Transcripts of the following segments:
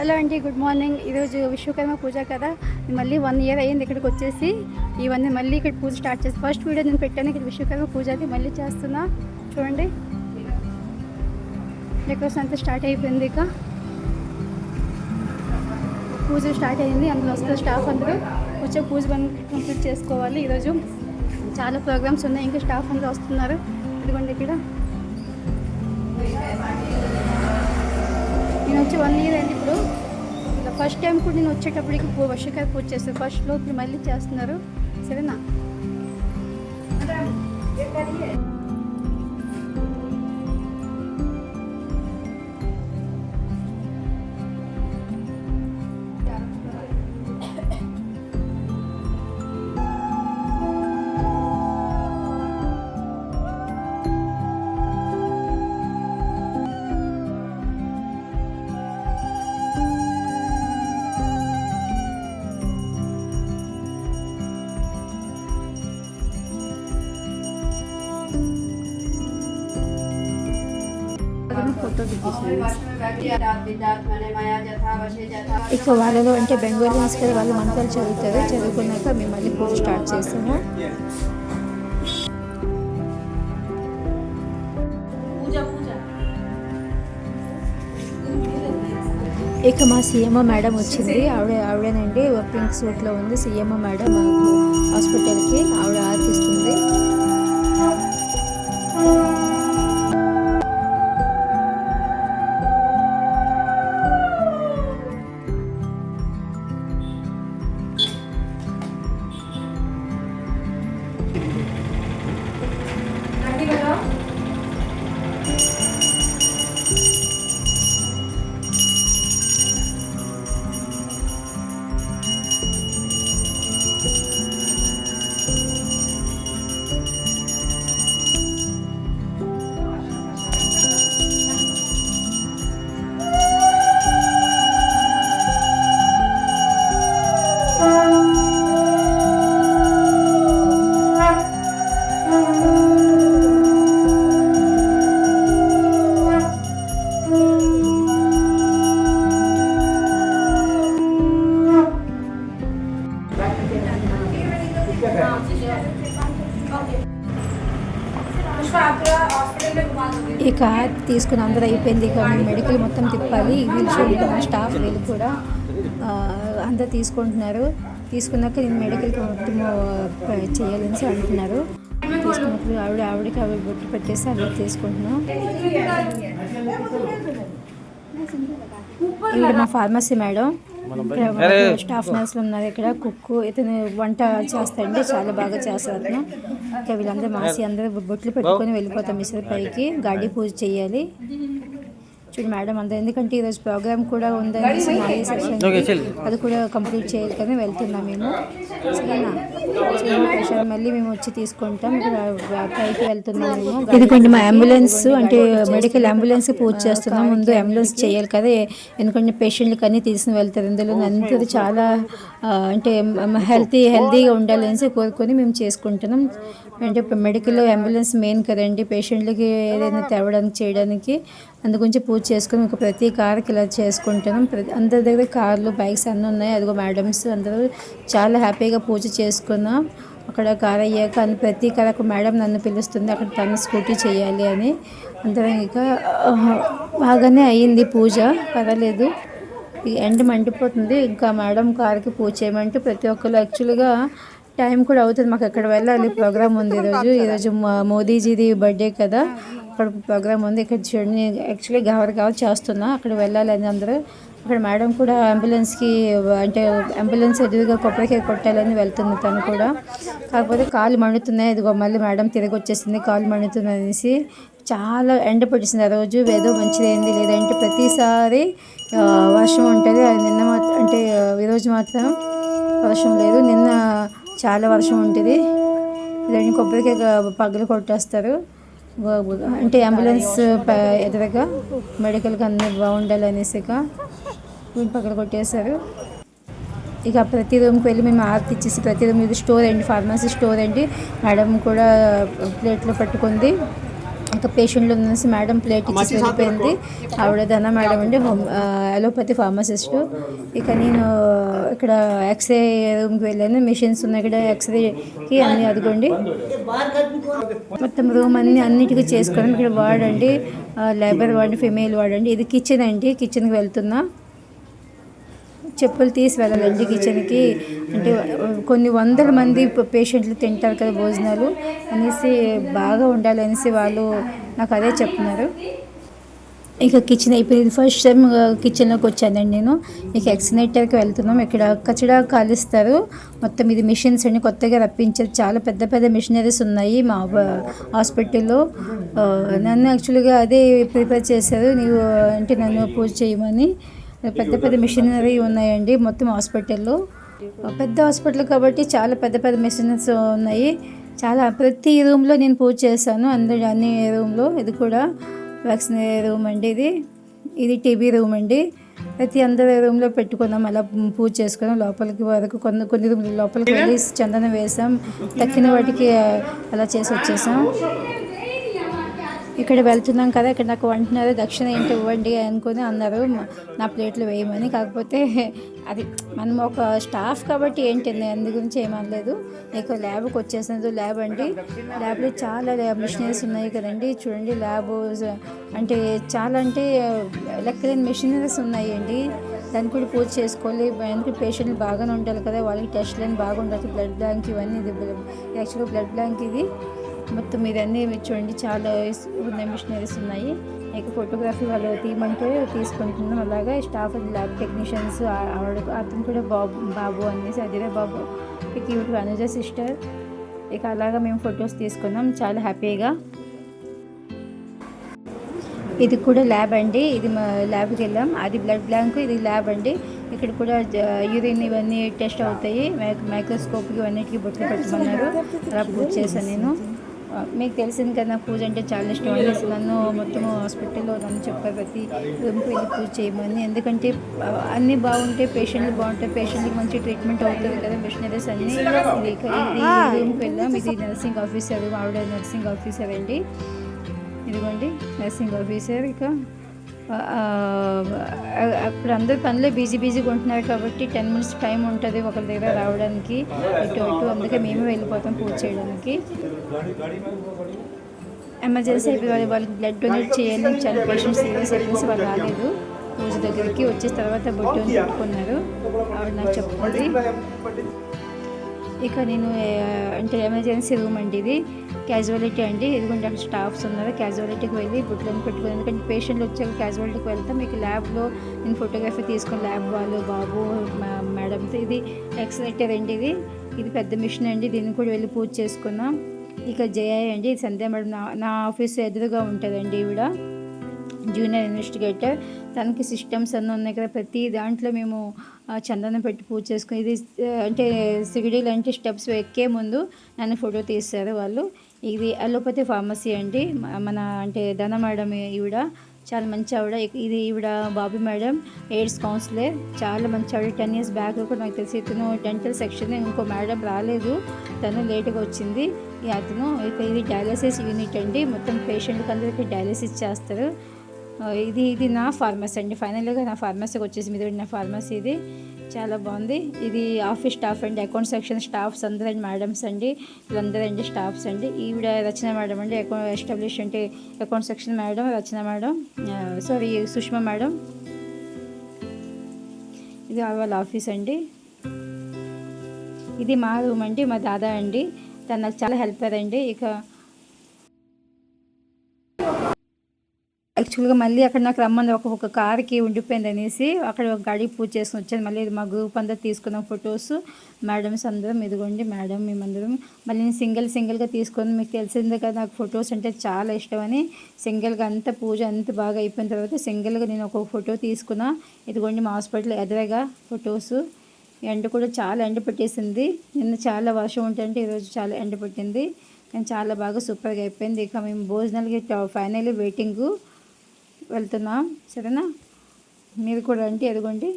Hello అండి good morning. ఈరోజు విశ్వకర్మ పూజ కదా? మళ్ళీ వన్ ఇయర్ అయ్యింది ఇక్కడికి వచ్చేసి. ఇవన్నీ మళ్ళీ ఇక్కడ పూజ స్టార్ట్ చేసి ఫస్ట్ వీడియో నేను పెట్టాను ఇక్కడ విశ్వకర్మ పూజది మళ్ళీ చేస్తున్నా. చూడండి. డెకరేషన్ అంతా స్టార్ట్ అయిపోయింది ఇక. పూజ స్టార్ట్ అయింది. అందులో వస్తున్న స్టాఫ్ అందరూ వచ్చే పూజ కంప్లీట్ చేసుకోవాలి. ఈరోజు చాలా ప్రోగ్రామ్స్ ఉన్నాయి. ఇంకా స్టాఫ్ అందరూ వస్తున్నారు. ఇదిగోండి ఇక్కడ. నేను వచ్చి వన్ ఇయర్ అయింది ఇప్పుడు. ఇలా ఫస్ట్ టైం కూడా నేను వచ్చేటప్పటికి వర్షకాయ పూజ చేస్తారు. ఫస్ట్లో ఇప్పుడు మళ్ళీ చేస్తున్నారు. సరేనా? ఇక వాళ్ళలో అంటే బెంగాలీస్ కదా వాళ్ళు మంత్రాలు చదువుతారు. చదువుకున్నాక మేము మళ్ళీ పూజ స్టార్ట్ చేస్తాము ఇక మా సీఎంఓ మేడం వచ్చింది. ఆవిడ ఆవిడనండి పింక్ సూట్లో ఉంది. సీఎంఓ మేడం హాస్పిటల్కి ఆవిడ ఆర్తిస్తుంది ఇక తీసుకుని అందరూ అయిపోయింది. ఇక మేము మెడికల్ మొత్తం తిప్పాలి. వీళ్ళు చూడండి స్టాఫ్ వీళ్ళు కూడా అందరూ తీసుకుంటున్నారు. తీసుకున్నాక నేను మెడికల్కి మొత్తం చేయాలని అంటున్నారు. తీసుకున్నప్పుడు ఆవిడ ఆవిడకి ఆవిడ బొట్టు పెట్టేసి అందరూ తీసుకుంటున్నాం. ఇక్కడ మా ఫార్మసీ మేడం. స్టాఫ్ నర్సులు ఉన్నారు ఇక్కడ. కుక్ ఇతను వంట చేస్తాడండి చాలా బాగా చేస్తారు అతను ఇంకా వీళ్ళందరూ మాసి అందరూ బొట్లు పెట్టుకొని వెళ్ళిపోతాం మిషన్ పైకి. గాడి పూజ చేయాలి. చూడు మేడం అందరూ ఎందుకంటే ఈరోజు ప్రోగ్రామ్ కూడా ఉందని అది కూడా కంప్లీట్ చేయాలి కానీ వెళ్తున్నాం మేము. సరేనా? మళ్ళీ మేము వచ్చి తీసుకుంటాం. ఇక్కడ పైకి వెళ్తున్నాం మేము. ఎందుకంటే మా అంబులెన్స్ అంటే మెడికల్ అంబులెన్స్ పూజ చేస్తున్నాం. ముందు అంబులెన్స్ చేయాలి కదా. ఎందుకంటే పేషెంట్లకి అన్నీ తీసుకుని వెళ్తారు. ఇందులో అందరూ చాలా అంటే హెల్తీ హెల్తీగా ఉండాలనేసి కోరుకొని మేము చేసుకుంటున్నాం. అంటే ఇప్పుడు మెడికల్ అంబులెన్స్ మెయిన్ కదండి. పేషెంట్లకి ఏదైనా తేవడానికి చేయడానికి అందుగురించి పూజ చేసుకుని ఒక ప్రతి కార్కి ఇలా చేసుకుంటున్నాం ప్రతి అందరి దగ్గర కార్లు బైక్స్ అన్నీ ఉన్నాయి. అదిగో మేడమ్స్ అందరూ చాలా హ్యాపీగా పూజ చేసుకున్నాం. అక్కడ కార్ అయ్యాక అన్ని ప్రతి కార్ మేడం నన్ను పిలుస్తుంది. అక్కడ తను స్కూటీ చేయాలి అని. అందరం ఇక బాగానే అయ్యింది పూజ. పర్వాలేదు. ఎండ మండిపోతుంది. ఇంకా మేడం కార్కి పూజ చేయమంటే ప్రతి ఒక్కరు యాక్చువల్గా టైం కూడా అవుతుంది. మాకు అక్కడ వెళ్ళాలి? ప్రోగ్రామ్ ఉంది ఈరోజు ఈరోజు మోదీజీది బర్త్డే కదా. అక్కడ ప్రోగ్రామ్ ఉంది. ఇక్కడ చూడండి. యాక్చువల్లీ గవర్ గవర్ చేస్తున్నా. అక్కడ వెళ్ళాలి అని అందరూ. అక్కడ మేడం కూడా అంబులెన్స్కి అంటే అంబులెన్స్ ఎదురుగా కొబ్బరికాయ కొట్టాలని వెళ్తుంది తను కూడా. కాకపోతే కాలు మండుతున్నాయి. ఇదిగో మళ్ళీ మేడం తిరిగి వచ్చేసింది. కాలు మండుతుంది అనేసి చాలా ఎండ పడిసింది. ఆ రోజు ఏదో మంచిదైంది లేదంటే ప్రతిసారి వర్షం ఉంటుంది. నిన్న మాత్రం అంటే ఈరోజు మాత్రం వర్షం లేదు. నిన్న చాలా వర్షం ఉంటుంది. ఇలాంటి కొబ్బరికాయ పగలు కొట్టేస్తారు. అంటే అంబులెన్స్ ఎదురుగా మెడికల్కి అన్నీ బాగుండాలి అనేసి ఇక వీళ్ళు పగలు కొట్టేశారు. ఇక ప్రతి రూమ్కి వెళ్ళి మేము ఆర్తి ఇచ్చేసి ప్రతి రూమ్ ఇది స్టోర్ అండి ఫార్మసీ స్టోర్ అండి. మేడం కూడా ప్లేట్లో పట్టుకుంది. ఇంకా పేషెంట్లు ఉన్నసి మేడం ప్లేట్ ఇచ్చేసి వెళ్ళిపోయింది. ఆవిడ ధన మేడం అండి హోమ్ అలోపతి ఫార్మసిస్ట్ ఇక నేను ఇక్కడ ఎక్స్రే రూమ్కి వెళ్ళాను. మిషన్స్ ఉన్నాయి ఇక్కడ ఎక్స్రేకి అన్ని అదిగోండి. మొత్తం రూమ్ అన్ని అన్నిటికీ చేసుకున్నాం. ఇక్కడ వార్డ్ అండి లేబర్ వార్డ్ ఫిమేల్ వార్డ్ అండి. ఇది కిచెన్ అండి. కిచెన్కి వెళ్తున్నా. చెప్పులు తీసి వెళ్ళాలండి కిచెన్కి అంటే కొన్ని వందల మంది పేషెంట్లు తింటారు కదా భోజనాలు. అనేసి బాగా ఉండాలి అనేసి వాళ్ళు నాకు అదే చెప్తున్నారు ఇక కిచెన్ అయిపోయింది ఫస్ట్ టైం కిచెన్లోకి వచ్చానండి నేను. ఇక ఎక్సినేటర్కి వెళ్తున్నాం. ఇక్కడ కచడా కాలుస్తారు. మొత్తం ఇది మిషన్స్ అన్ని కొత్తగా రప్పించారు చాలా పెద్ద పెద్ద మిషనరీస్ ఉన్నాయి మా హాస్పిటల్లో నన్ను యాక్చువల్గా అదే ప్రిపేర్ చేశారు. నీవు అంటే నన్ను పూజ చేయమని. పెద్ద పెద్ద మిషనరీ ఉన్నాయండి మొత్తం హాస్పిటల్లో. పెద్ద హాస్పిటల్ కాబట్టి చాలా పెద్ద పెద్ద మిషనరీస్ ఉన్నాయి. చాలా ప్రతి రూమ్లో నేను పూజ చేశాను. అందరి అన్ని రూమ్లో ఇది కూడా వ్యాక్సిన్ రూమ్ అండి ఇది. ఇది టీబీ రూమ్ అండి. ప్రతి అందరి రూమ్లో పెట్టుకున్నాం. అలా పూజ చేసుకున్నాం. లోపలికి వరకు కొన్ని కొన్ని రూమ్ లోపలికి వెళ్ళి చందనం వేసాం. తక్కిన వాటికి అలా చేసి వచ్చేసాం. ఇక్కడ వెళ్తున్నాం కదా ఇక్కడ నాకు వంటున్నారు దక్షిణ ఏంటి ఇవ్వండి అనుకుని అన్నారు నా ప్లేట్లు వేయమని. కాకపోతే అది మనం ఒక స్టాఫ్ కాబట్టి ఏంటి అందు గురించి ఏమనలేదు ఇక ల్యాబ్కి వచ్చేసినది ల్యాబ్ అండి. ల్యాబ్లో చాలా ల్యాబ్ మిషనరీస్ ఉన్నాయి కదండి. చూడండి ల్యాబ్ అంటే చాలా అంటే లెక్కలేని మిషనరీస్ ఉన్నాయండి. దాన్ని కూడా పూజ చేసుకోవాలి. ఎందుకంటే పేషెంట్లు బాగానే ఉండాలి కదా. వాళ్ళకి టెస్ట్లు అని బాగా ఉండాలి బ్లడ్ బ్యాంక్ ఇవన్నీ ఇది. యాక్చువల్గా బ్లడ్ బ్యాంక్ ఇది. మొత్తం ఇదన్నీ చూడండి చాలా ఉన్నాయి మిషనరీస్ ఉన్నాయి. ఇక ఫోటోగ్రఫీ వాళ్ళు తీయమంటే తీసుకుంటున్నాం. అలాగా స్టాఫ్ ల్యాబ్ టెక్నీషియన్స్ ఆవిడ అతను కూడా బాబు బాబు అనేసి అదిరే బాబు ఇక ఇవి అనుజ సిస్టర్ ఇక అలాగా మేము ఫొటోస్ తీసుకున్నాం. చాలా హ్యాపీగా ఇది కూడా ల్యాబ్ అండి. ఇది మా ల్యాబ్కి వెళ్ళాం. అది బ్లడ్ బ్యాంక్ ఇది ల్యాబ్ అండి. ఇక్కడ కూడా యూరిన్ ఇవన్నీ టెస్ట్ అవుతాయి. మైక్రోస్కోప్ ఇవన్నిటికీ బొట్లు పెట్టమన్నారు. అలా పూజ చేశాను నేను. మీకు తెలిసింది కదా నాకు పూజ అంటే చాలా ఇష్టం అనేసి నన్ను మొత్తం హాస్పిటల్లో నన్ను చెప్పారు ప్రతి వెళ్ళి పూజ చేయమని. ఎందుకంటే అన్నీ బాగుంటే పేషెంట్లు బాగుంటాయి. పేషెంట్కి మంచి ట్రీట్మెంట్ అవుతుంది కదా మిషనరీస్ అన్నీ. ఇది రూమ్కి వెళ్ళాం ఇది నర్సింగ్ ఆఫీసర్ ఆవిడ నర్సింగ్ ఆఫీసర్ అండి. ఇదిగోండి నర్సింగ్ ఆఫీసర్ ఇక. అప్పుడు అందరు పనిలో బిజీ బిజీగా ఉంటున్నారు కాబట్టి టెన్ మినిట్స్ టైం ఉంటుంది ఒకరి దగ్గర రావడానికి ఇటు అటు అందుకే మేమే వెళ్ళిపోతాం పూజ చేయడానికి. ఎమర్జెన్సీ అయిపోయి వాళ్ళు వాళ్ళకి బ్లడ్ డొనేట్ చేయాలి చాలా పేషెంట్స్ సీరియస్ అయిపోయి వాళ్ళు రాలేదు. పూజ దగ్గరికి వచ్చిన తర్వాత బొట్టు పెట్టుకున్నారు. ఆవిడ నాకు చెప్తుంది ఇక నేను అంటే ఎమర్జెన్సీ రూమ్ అండి ఇది. క్యాజువాలిటీ అండి. ఇదిగోండి అక్కడ స్టాఫ్స్ ఉన్నారు. క్యాజువాలిటీకి వెళ్ళి బుట్లను పెట్టుకుని ఎందుకంటే పేషెంట్లు వచ్చాక క్యాజువాలిటీకి వెళ్తే. మీకు ల్యాబ్లో నేను ఫోటోగ్రఫీ తీసుకుని ల్యాబ్ వాళ్ళు బాబు మేడంతో ఇది ఎక్సలెక్టర్ అండి ఇది. ఇది పెద్ద మిషన్ అండి. దీన్ని కూడా వెళ్ళి పూజ చేసుకున్నాం. ఇక జయ అండి. సంధ్య మేడం నా నా ఆఫీస్ ఎదురుగా ఉంటుందండి ఈవిడ. జూనియర్ ఇన్వెస్టిగేటర్ తనకి సిస్టమ్స్ అన్నీ ఉన్నాయి కదా. ప్రతి దాంట్లో మేము చందనం పెట్టి పూజ చేసుకుని ఇది అంటే సిగిడీలు లాంటి స్టెప్స్ ఎక్కే ముందు నన్ను ఫోటో తీస్తారు వాళ్ళు. ఇది అలోపతి ఫార్మసీ అండి. మన అంటే ధన మేడం ఈవిడ చాలా మంచి ఆవిడ. ఇది ఈవిడ బాబీ మేడం ఎయిడ్స్ కౌన్సిలర్. చాలా మంచి ఆవిడ. టెన్ ఇయర్స్ బ్యాక్ కూడా నాకు తెలిసి ఇతను డెంటల్ సెక్షన్ ఇంకో మేడం రాలేదు. తను లేట్గా వచ్చింది. ఈ అతను ఇక ఇది డయాలసిస్ యూనిట్ అండి. మొత్తం పేషెంట్కి అందరికీ డయాలసిస్ చేస్తారు. ఇది ఇది నా ఫార్మసీ అండి. ఫైనల్గా నా ఫార్మసీకి వచ్చేసి మీద నా ఫార్మసీ ఇది. చాలా బాగుంది. ఇది ఆఫీస్ స్టాఫ్ అండి అకౌంట్ సెక్షన్ స్టాఫ్స్ అందరండి మేడమ్స్ అండి వీళ్ళందరూ అండి స్టాఫ్స్ అండి. ఈవిడ రచన మేడం అండి అకౌంట్ ఎస్టాబ్లిష్ అంటే account section madam Rachana madam sorry Sushma madam. ఇది వాళ్ళ ఆఫీస్ అండి. ఇది మా రూమ్ అండి మా దాదా అండి. తను నాకు చాలా హెల్ప్ అయ్యారండి ఇక యాక్చువల్గా మళ్ళీ అక్కడ నాకు రమ్మని ఒక ఒక కార్కి ఉండిపోయింది అనేసి అక్కడ ఒక గడి పూజ చేసుకుని వచ్చాను. మళ్ళీ ఇది మా గ్రూప్ అంతా తీసుకున్నాం ఫొటోస్ మేడమ్స్ అందరం ఇదిగోండి మేడం మేమందరం. మళ్ళీ నేను సింగిల్ సింగిల్గా తీసుకొని మీకు తెలిసిందే కదా నాకు ఫొటోస్ అంటే చాలా ఇష్టం అని. సింగిల్గా అంత పూజ అంత బాగా అయిపోయిన తర్వాత సింగిల్గా నేను ఒక ఫోటో తీసుకున్నా. ఇదిగోండి మా హాస్పిటల్ ఎదురగా ఫొటోస్ ఎండ కూడా చాలా ఎండ పెట్టేసింది. నిన్న చాలా వర్షం ఉంటుంటే ఈరోజు చాలా ఎండ పెట్టింది. కానీ చాలా బాగా సూపర్గా అయిపోయింది. ఇక మేము భోజనాలకి ఫైనల్లీ వెయిటింగు వెళ్తున్నాం. సరేనా? మీరు కూడా రండి ఎదుగుండి.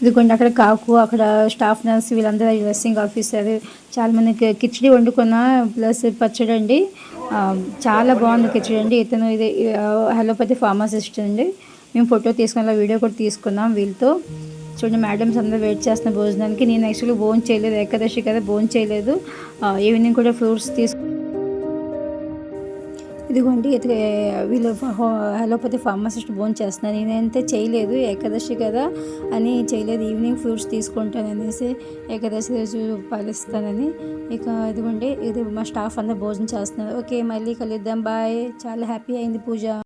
ఇదిగోండి అక్కడ కాకు అక్కడ స్టాఫ్ నర్స్ వీళ్ళందరూ నర్సింగ్ ఆఫీసర్ చాలా మంది కిచడీ వండుకున్న ప్లస్ పచ్చడి అండి. చాలా బాగుంది కిచడీ అండి. ఇతను ఇది హలోపతి ఫార్మసిస్ట్ అండి. మేము ఫోటో తీసుకున్న వీడియో కూడా తీసుకున్నాం వీళ్ళతో. చూడండి మేడమ్స్ అందరూ వెయిట్ చేస్తున్న భోజనానికి. నేను యాక్చువల్లీ భోజనం చేయలేదు ఏకాదశి కదా భోజనం చేయలేదు. ఈవినింగ్ కూడా ఫ్రూట్స్ తీసుకు ఇదిగోండి ఇది వీళ్ళు హలోపతి ఫార్మసిస్ట్ భోజనం చేస్తున్నాను నేనైతే చేయలేదు ఏకాదశి కదా అని చేయలేదు. ఈవినింగ్ ఫ్రూట్స్ తీసుకుంటాను అనేసి ఏకాదశి రోజు పాలిస్తానని. ఇక ఇదిగోండి ఇది మా స్టాఫ్ అందరూ భోజనం చేస్తున్నారు. ఓకే మళ్ళీ కలుద్దాం. బాయ్ చాలా హ్యాపీ అయింది పూజ.